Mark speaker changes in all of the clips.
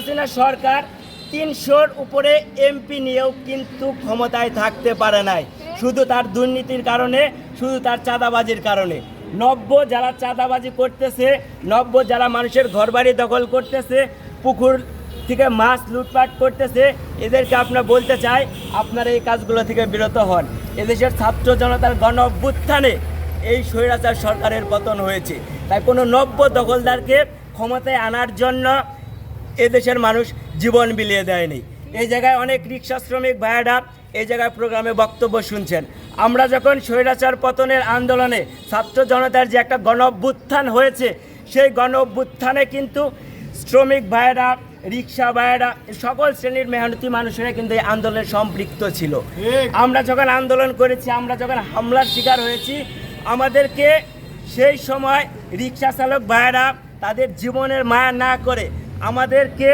Speaker 1: হাসিনা সরকার তিনশোর উপরে এমপি নিয়েও কিন্তু ক্ষমতায় থাকতে পারে নাই। শুধু তার দুর্নীতির কারণে, শুধু তার চাঁদাবাজির কারণে। নব্য যারা চাঁদাবাজি করতেছে, নব্য যারা মানুষের ঘরবাড়ি দখল করতেছে, পুকুর থেকে মাছ লুটপাট করতেছে, এদেরকে আপনার বলতে চাই, আপনারা এই কাজগুলো থেকে বিরত হন। এদেশের ছাত্র জনতার গণ অভ্যুত্থানে এই স্বৈরাচার সরকারের পতন হয়েছে। তাই কোনো নব্য দখলদারকে ক্ষমতায় আনার জন্য এদেশের মানুষ জীবন বিলিয়ে দেয়নি। এই জায়গায় অনেক রিক্সা শ্রমিক ভাইয়েরা এই জায়গায় প্রোগ্রামে বক্তব্য শুনছেন। আমরা যখন স্বৈরাচার পতনের আন্দোলনে ছাত্র জনতার যে একটা গণ হয়েছে সেই গণ কিন্তু শ্রমিক ভাইয়েরা রিক্সা ভাইয়েরা সকল শ্রেণির মেহনতি মানুষেরা কিন্তু এই আন্দোলনে সম্পৃক্ত ছিল। আমরা যখন আন্দোলন করেছি আমরা যখন হামলার শিকার হয়েছি আমাদেরকে সেই সময় রিক্সা চালক ভাইয়েরা তাদের জীবনের মায়া না করে আমাদেরকে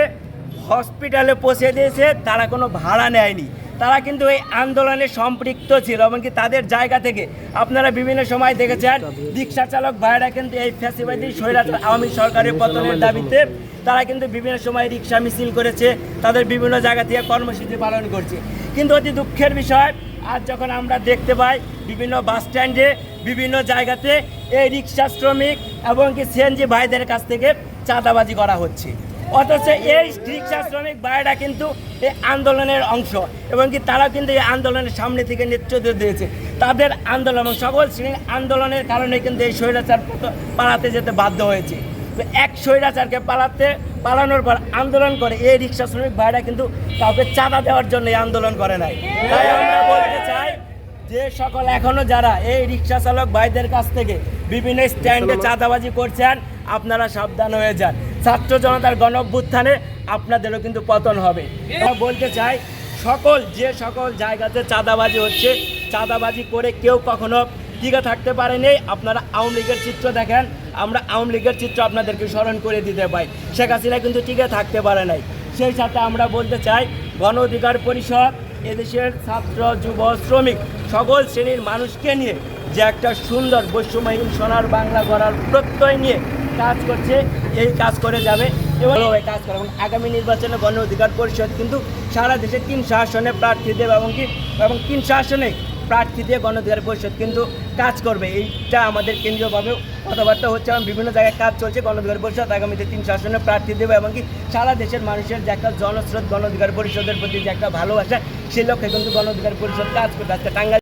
Speaker 1: হসপিটালে পৌঁছে দিয়েছে, তারা কোনো ভাড়া নেয়নি। তারা কিন্তু এই আন্দোলনে সম্পৃক্ত ছিল, এমনকি তাদের জায়গা থেকে। আপনারা বিভিন্ন সময় দেখেছেন, রিক্সা চালক ভাইরা কিন্তু এই ফ্যাসিবাদী স্বৈরাচার আওয়ামী সরকারের পতনের দাবিতে তারা কিন্তু বিভিন্ন সময় রিক্সা মিছিল করেছে, তাদের বিভিন্ন জায়গা থেকে কর্মসূচি পালন করছে। কিন্তু অতি দুঃখের বিষয়, আজ যখন আমরা দেখতে পাই, বিভিন্ন বাস স্ট্যান্ডে, বিভিন্ন জায়গাতে এই রিক্সা শ্রমিক এবং কি সিএনজি ভাইদের কাছ থেকে চাঁদাবাজি করা হচ্ছে। অথচ এই রিক্সা শ্রমিক ভাইরা কিন্তু এই আন্দোলনের অংশ এবং কি তারা কিন্তু এই আন্দোলনের সামনে থেকে নেতৃত্ব দিয়েছে। তাদের আন্দোলন এবং সকল শ্রেণির আন্দোলনের কারণে কিন্তু এই স্বৈরাচার পালাতে যেতে বাধ্য হয়েছে। এক স্বৈরাচারকে পালাতে পালানোর পর আন্দোলন করে এই রিক্সা শ্রমিক ভাইরা কিন্তু কাউকে চাঁদা দেওয়ার জন্য এই আন্দোলন করে নাই। তাই আমরা বলতে চাই যে সকল এখনও যারা এই রিক্সা চালক ভাইদের কাছ থেকে বিভিন্ন স্ট্যান্ডে চাঁদাবাজি করছেন আপনারা সাবধান হয়ে যান। ছাত্র জনতার গণ অভ্যুত্থানে আপনাদেরও কিন্তু পতন হবে। বলতে চাই, সকল, যে সকল জায়গাতে চাঁদাবাজি হচ্ছে, চাঁদাবাজি করে কেউ কখনো টিকে থাকতে পারেনি। আপনারা আওয়ামী লীগের চিত্র দেখেন, আমরা আওয়ামী লীগের চিত্র আপনাদেরকে স্মরণ করে দিতে পাই। শেখ হাসিনা কিন্তু টিকে থাকতে পারে নাই। সেই সাথে আমরা বলতে চাই, গণ অধিকার পরিষদ এদেশের ছাত্র, যুব, শ্রমিক, সকল শ্রেণির মানুষকে নিয়ে যে একটা সুন্দর বৈষম্যহীন সোনার বাংলা গড়ার প্রত্যয় নিয়ে কাজ করছে এই কাজ করে যাবে। এবং কাজ করে। এবং আগামী নির্বাচনে গণ অধিকার পরিষদ কিন্তু সারা দেশে তিনশো শাসনে প্রার্থী দেবে এবং কি এবং তিনশো শাসনে প্রার্থী দিয়ে গণ অধিকার পরিষদ কিন্তু কাজ করবে। এইটা আমাদের কেন্দ্রীয়ভাবে কথাবার্তা হচ্ছে এবং বিভিন্ন জায়গায় কাজ চলছে। গণ অধিকার পরিষদ আগামীতে তিন শাসনে প্রার্থী দেবে এবং কি সারা দেশের মানুষের যে একটা জনস্রোত গণ অধিকার পরিষদের প্রতি যে একটা ভালোবাসা, সেই লক্ষ্যে কিন্তু গণ অধিকার পরিষদ কাজ করবে। আজকে টাঙ্গাইল